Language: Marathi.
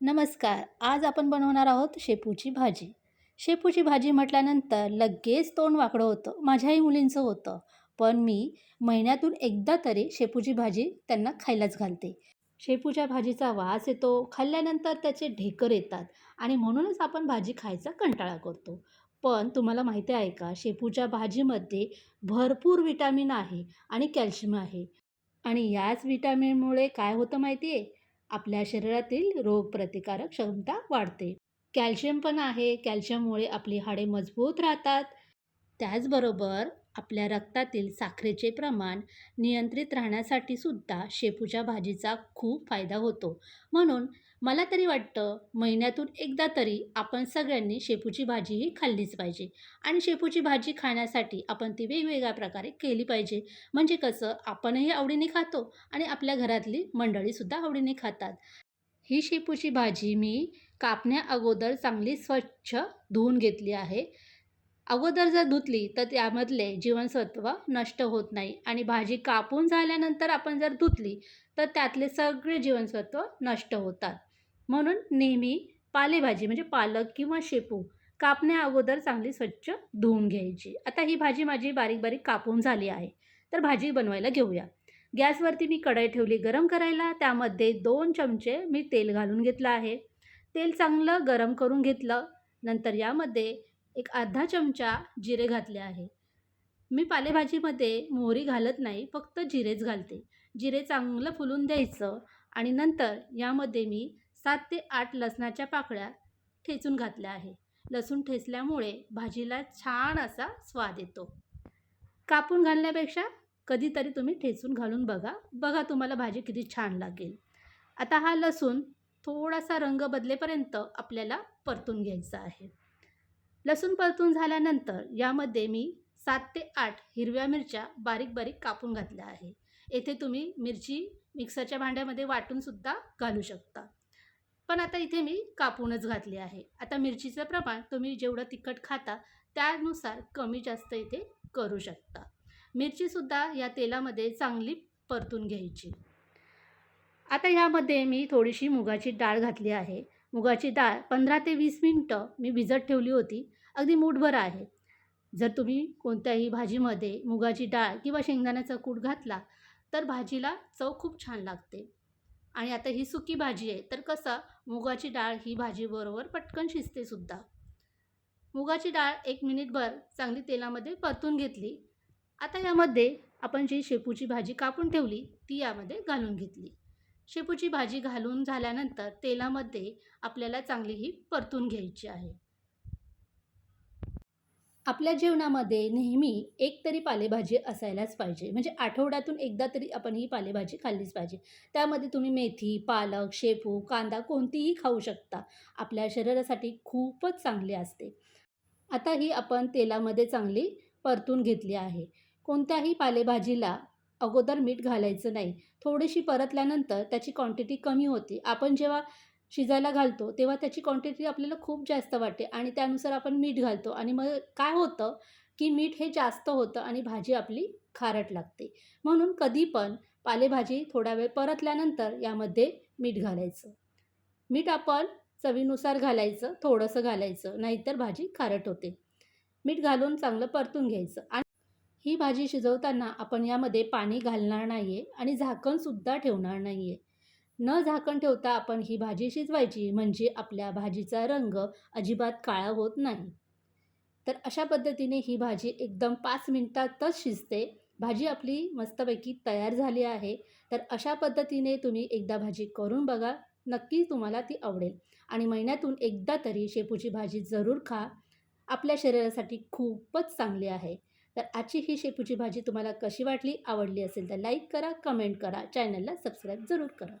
नमस्कार आज आपण बनवणार आहोत शेपूची भाजी. शेपूची भाजी म्हटल्यानंतर लगेच तोंड वाकडं होतं माझ्याही मुलींचं होतं. पण मी महिन्यातून एकदा तरी शेपूची भाजी त्यांना खायलाच घालते. शेपूच्या भाजीचा वास येतो खाल्ल्यानंतर त्याचे ढेकर येतात आणि म्हणूनच आपण भाजी खायचा कंटाळा करतो. पण तुम्हाला माहिती आहे का शेपूच्या भाजीमध्ये भरपूर विटॅमिन आहे आणि कॅल्शियम आहे. आणि याच विटॅमिनमुळे काय होतं माहिती आहे आपल्या शरीरातील रोगप्रतिकारक क्षमता वाढते. कॅल्शियम पण आहे. कॅल्शियममुळे आपली हाडे मजबूत राहतात. त्याचबरोबर आपल्या रक्तातील साखरेचे प्रमाण नियंत्रित राहण्यासाठी सुद्धा शेपूच्या भाजीचा खूप फायदा होतो. म्हणून मला तरी वाटतं महिन्यातून एकदा तरी आपण सगळ्यांनी शेपूची भाजी ही खाल्लीच पाहिजे आणि शेपूची भाजी खाण्यासाठी आपण ती वेगवेगळ्या प्रकारे केली पाहिजे. म्हणजे कसं आपणही आवडीने खातो आणि आपल्या घरातली मंडळीसुद्धा आवडीने खातात. ही शेपूची भाजी मी कापण्या अगोदर चांगली स्वच्छ धुवून घेतली आहे. अगोदर जर धुतली तर त्यामधले जीवनसत्व नष्ट होत नाही. आणि भाजी कापून झाल्यानंतर आपण जर धुतली तर त्यातले सगळे जीवनसत्व नष्ट होतात. म्हणून नेहमी पालेभाजी म्हणजे पालक किंवा शेपू कापण्या अगोदर चांगली स्वच्छ धुवून घ्यायची. आता ही भाजी माझी बारीक बारीक कापून झाली आहे. तर भाजी बनवायला घेऊया. गॅसवरती मी कढई ठेवली गरम करायला. त्यामध्ये दोन चमचे मी तेल घालून घेतलं आहे. तेल चांगलं गरम करून घेतलं. नंतर यामध्ये एक अर्धा चमचा जिरे घातले आहे. मी पालेभाजीमध्ये मोहरी घालत नाही फक्त जिरेच घालते. जिरे चांगलं फुलून द्यायचं आणि नंतर यामध्ये मी सात ते आठ लसणाच्या पाकळ्या ठेचून घातल्या आहे. लसूण ठेचल्यामुळे भाजीला छान असा स्वाद येतो. कापून घालण्यापेक्षा कधीतरी तुम्ही ठेचून घालून बघा. बघा तुम्हाला भाजी किती छान लागेल. आता हा लसूण थोडासा रंग बदलेपर्यंत आपल्याला परतून घ्यायचा आहे. लसूण परतून झाल्यानंतर यामध्ये मी सात ते आठ हिरव्या मिरच्या बारीक बारीक कापून घातल्या आहे. येथे तुम्ही मिरची मिक्सरच्या भांड्यामध्ये वाटूनसुद्धा घालू शकता. पण आता इथे मी कापूनच घातली आहे. आता मिरचीचं प्रमाण तुम्ही जेवढं तिखट खाता त्यानुसार कमी जास्त इथे करू शकता. मिरचीसुद्धा या तेलामध्ये चांगली परतून घ्यायची. आता ह्यामध्ये मी थोडीशी मुगाची डाळ घातली आहे. मुगाची डाळ पंधरा ते वीस मिनटं मी भिजत ठेवली होती. अगदी मूठभर आहे. जर तुम्ही कोणत्याही भाजीमध्ये मुगाची डाळ किंवा शेंगदाण्याचा कूट घातला तर भाजीला चव खूप छान लागते. आणि आता ही सुकी भाजी आहे तर कसं? मुगाची डाळ ही भाजीबरोबर पटकन शिजते सुद्धा. मुगाची डाळ एक मिनिटभर चांगली तेलामध्ये परतून घेतली. आता यामध्ये आपण जी शेपूची भाजी कापून ठेवली ती यामध्ये घालून घेतली. शेपूची भाजी घालून झाल्यानंतर तेलामध्ये आपल्याला चांगली ही परतून घ्यायची आहे. आपल्या जेवणामध्ये नेहमी एक तरी पालेभाजी असायलाच पाहिजे. म्हणजे आठवड्यातून एकदा तरी आपण ही पालेभाजी खाल्लीच पाहिजे. त्यामध्ये तुम्ही मेथी पालक शेपू कांदा कोणतीही खाऊ शकता. आपल्या शरीरासाठी खूपच चांगली असते. आता ही आपण तेलामध्ये चांगली परतून घेतली आहे. कोणत्याही पालेभाजीला अगोदर मीठ घालायचं नाही. थोडीशी परतल्यानंतर त्याची क्वांटिटी कमी होती. आपण जेव्हा शिजायला घालतो तेव्हा त्याची क्वांटिटी आपल्याला खूप जास्त वाटते आणि त्यानुसार आपण मीठ घालतो. आणि मग काय होतं की मीठ हे जास्त होतं आणि भाजी आपली खारट लागते. म्हणून कधी पण पालेभाजी थोडा वेळ परतल्यानंतर यामध्ये मीठ घालायचं. मीठ आपण चवीनुसार घालायचं थोडंसं घालायचं नाहीतर भाजी खारट होते. मीठ घालून चांगलं परतून घ्यायचं. आणि ही भाजी शिजवताना आपण यामध्ये पाणी घालणार नाही आहे आणि झाकणसुद्धा ठेवणार नाही आहे न झाकण ठेवता आपण ही भाजी शिजवायची म्हणजे आपल्या भाजीचा रंग अजिबात काळा होत नाही. तर अशा पद्धतीने ही भाजी एकदम पाच मिनटातच शिजते. भाजी आपली मस्तपैकी तयार झाली आहे. तर अशा पद्धतीने तुम्ही एकदा भाजी करून बघा. नक्की तुम्हाला ती आवडेल. आणि महिन्यातून एकदा तरी शेपूची भाजी जरूर खा. आपल्या शरीरासाठी खूपच चांगली आहे. तर आजची ही शेपूची भाजी तुम्हाला कशी वाटली आवडली असेल तर लाईक करा कमेंट करा चॅनलला सबस्क्राईब जरूर करा.